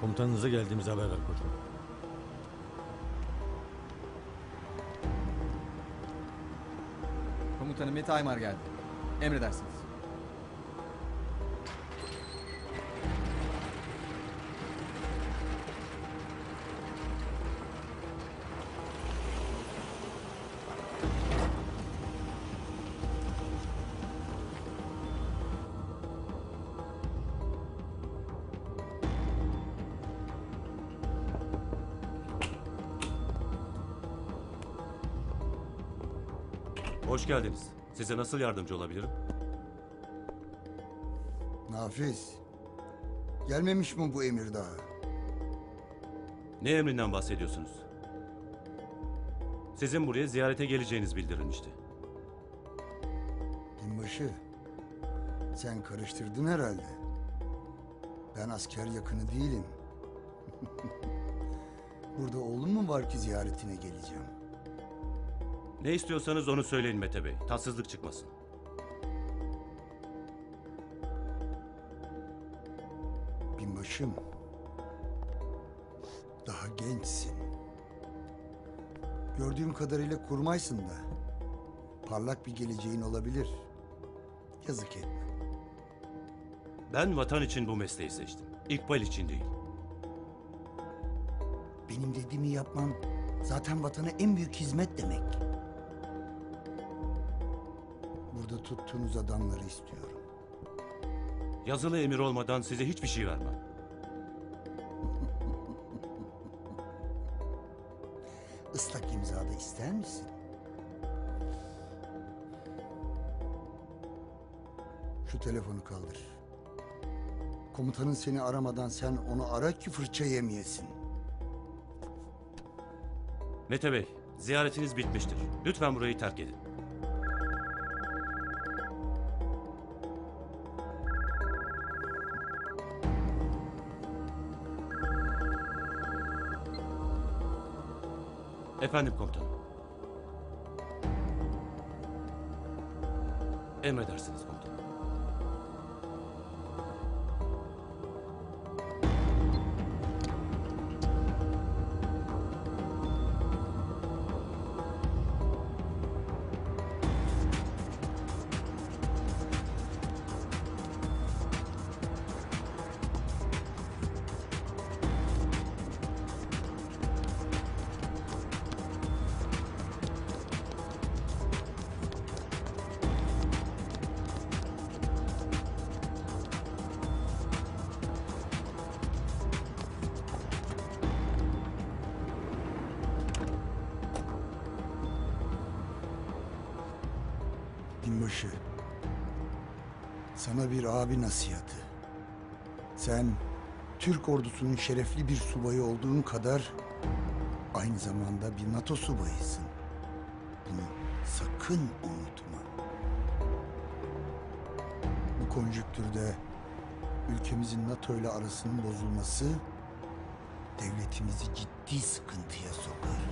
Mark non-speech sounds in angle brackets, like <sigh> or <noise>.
Komutanınıza geldiğimiz haber ver koçum. Komutanım Mete Aymar geldi. Emredersiniz. Hoş geldiniz. Size nasıl yardımcı olabilirim? Nafiz. Gelmemiş mi bu emir daha? Ne emrinden bahsediyorsunuz? Sizin buraya ziyarete geleceğiniz bildirilmişti. Binbaşı. Sen karıştırdın herhalde. Ben asker yakını değilim. <laughs> Burada oğlum mu var ki ziyaretine geleceğim? Ne istiyorsanız onu söyleyin Mete Bey. Tatsızlık çıkmasın. Binbaşım. Daha gençsin. Gördüğüm kadarıyla kurmaysın da. Parlak bir geleceğin olabilir. Yazık etme. Ben vatan için bu mesleği seçtim. İkbal için değil. Benim dediğimi yapman zaten vatana en büyük hizmet demek. Burada tuttuğunuz adamları istiyorum. Yazılı emir olmadan size hiçbir şey vermem. Islak imzada ister misin? Şu telefonu kaldır. Komutanın seni aramadan sen onu ara ki fırça yemeyesin. Mete Bey, ziyaretiniz bitmiştir. Lütfen burayı terk edin. Efendim komutanım. Emredersiniz komutanım. Binbaşı. Sana bir abi nasihatı. Sen Türk ordusunun şerefli bir subayı olduğun kadar aynı zamanda bir NATO subayısın. Bunu sakın unutma. Bu konjüktürde ülkemizin NATO ile arasının bozulması devletimizi ciddi sıkıntıya sokar.